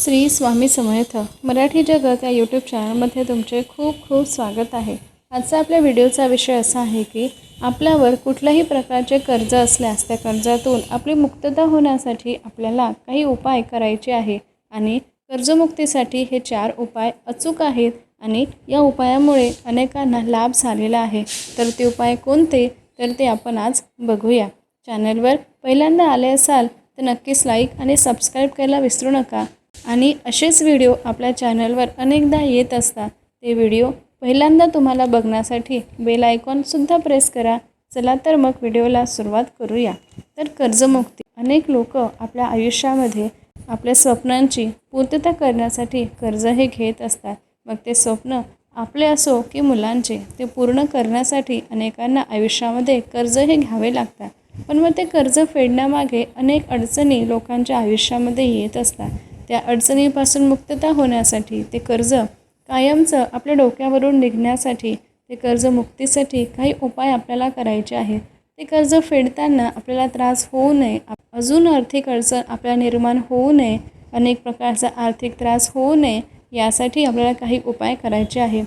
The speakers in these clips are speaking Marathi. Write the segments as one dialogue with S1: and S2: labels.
S1: श्री स्वामी समर्थ मराठी जगत या यूट्यूब चॅनलमध्ये तुमचे खूप खूप स्वागत आहे. आजचा आपल्या व्हिडिओचा विषय असा आहे की आपल्यावर कुठल्याही प्रकारचे कर्ज असल्यास त्या कर्जातून आपली मुक्तता होण्यासाठी आपल्याला काही उपाय करायचे आहे आणि कर्जमुक्तीसाठी हे चार उपाय अचूक आहेत आणि या उपायामुळे अनेकांना लाभ झालेला आहे. तर ते उपाय कोणते? तर ते आपण आज बघूया. चॅनलवर पहिल्यांदा आले असाल तर नक्कीच लाईक आणि सबस्क्राईब करायला विसरू नका. आणि असेच व्हिडिओ आपल्या चॅनलवर अनेकदा येत असतात. ते व्हिडिओ पहिल्यांदा तुम्हाला बघण्यासाठी बेल आयकॉनसुद्धा प्रेस करा. चला तर मग व्हिडिओला सुरुवात करूया. तर कर्जमुक्ती. अनेक लोक आपल्या आयुष्यामध्ये आपल्या स्वप्नांची पूर्तता करण्यासाठी कर्ज हे घेत असतात. मग ते स्वप्न आपले असो की मुलांचे ते पूर्ण करण्यासाठी अनेकांना आयुष्यामध्ये कर्ज हे घ्यावे लागतात. पण मग ते कर्ज फेडण्यामागे अनेक अडचणी लोकांच्या आयुष्यामध्ये येत असतात. त्या अडचणीपासून मुक्तता होण्यासाठी ते कर्ज कायमचं आपल्या डोक्यावरून निघण्यासाठी ते कर्ज मुक्तीसाठी काही उपाय आपल्याला करायचे आहेत. ते कर्ज फेडताना आपल्याला त्रास होऊ नये. अजून आर्थिक अडचण आपल्याला निर्माण होऊ नये. अनेक प्रकारचा आर्थिक त्रास होऊ नये यासाठी आपल्याला काही उपाय करायचे आहे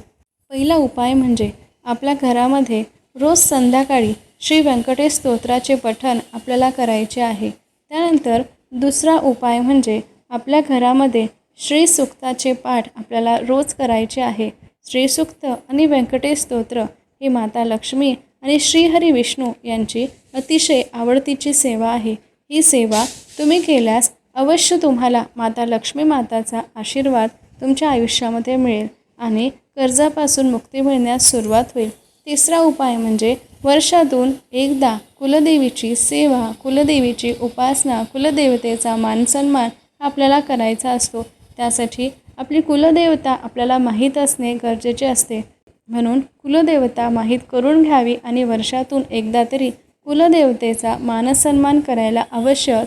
S1: पहिला उपाय म्हणजे आपल्या घरामध्ये रोज संध्याकाळी श्री व्यंकटेश स्तोत्राचे पठण आपल्याला करायचे आहे. त्यानंतर दुसरा उपाय म्हणजे आपल्या घरामध्ये श्री सुक्ताचे पाठ आपल्याला रोज करायचे आहे. श्रीसुक्त आणि व्यंकटेश स्तोत्र ही माता लक्ष्मी आणि श्रीहरी विष्णू यांची अतिशय आवडतीची सेवा आहे. ही सेवा तुम्ही केल्यास अवश्य तुम्हाला माता लक्ष्मी माताचा आशीर्वाद तुमच्या आयुष्यामध्ये मिळेल आणि कर्जापासून मुक्ती मिळण्यास सुरुवात होईल. तिसरा उपाय म्हणजे वर्षातून एकदा कुलदेवीची सेवा कुलदेवीची उपासना कुलदेवतेचा मानसन्मान आपल्याला करायचा असतो. त्यासाठी आपली कुलदेवता आपल्याला माहीत असणे गरजेचे असते. म्हणून कुलदेवता माहीत करून घ्यावी आणि वर्षातून एकदा तरी कुलदेवतेचा मानसन्मान करायला अवश्य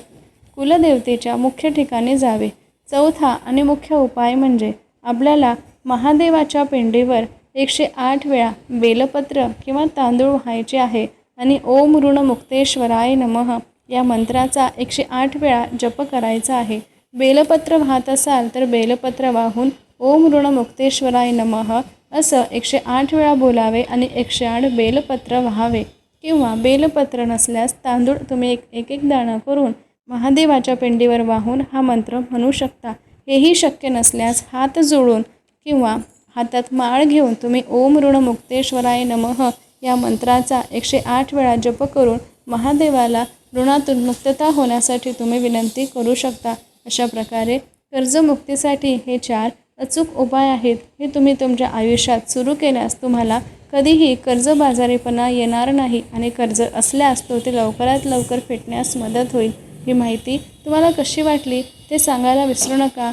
S1: कुलदेवतेच्या मुख्य ठिकाणी जावे. चौथा आणि मुख्य उपाय म्हणजे आपल्याला महादेवाच्या पिंडीवर एकशे आठ वेळा बेलपत्र किंवा तांदूळ व्हायचे आहे आणि ओम ऋण मुक्तेश्वराय नमः या मंत्राचा एकशे आठ वेळा जप करायचा आहे. बेलपत्र वाहत असाल तर बेलपत्र वाहून ओम ऋण मुक्तेश्वराय नमः असं एकशे आठ वेळा बोलावे आणि एकशे आठ बेलपत्र व्हावे. किंवा बेलपत्र नसल्यास तांदूळ तुम्ही एक एक एक दाणं करून महादेवाच्या पिंडीवर वाहून हा मंत्र म्हणू शकता. हेही शक्य नसल्यास हात जोडून किंवा हातात माळ घेऊन तुम्ही ओम ऋण मुक्तेश्वराय नमः या मंत्राचा एकशे आठ वेळा जप करून महादेवाला ऋणातून मुक्तता होण्यासाठी तुम्ही विनंती करू शकता. अशा प्रकारे कर्जमुक्तीसाठी हे चार अचूक उपाय आहेत. हे तुम्ही तुमच्या आयुष्यात सुरू केल्यास तुम्हाला कधीही कर्जबाजारीपणा येणार नाही आणि कर्ज असल्यास तो ते लवकरात लवकर फेटण्यास मदत होईल. ही माहिती तुम्हाला कशी वाटली ते सांगायला विसरू नका.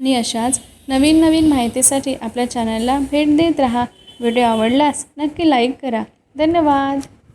S1: आणि अशाच नवीन नवीन माहितीसाठी आपल्या चॅनलला भेट देत राहा. व्हिडिओ आवडल्यास नक्की लाईक करा. धन्यवाद.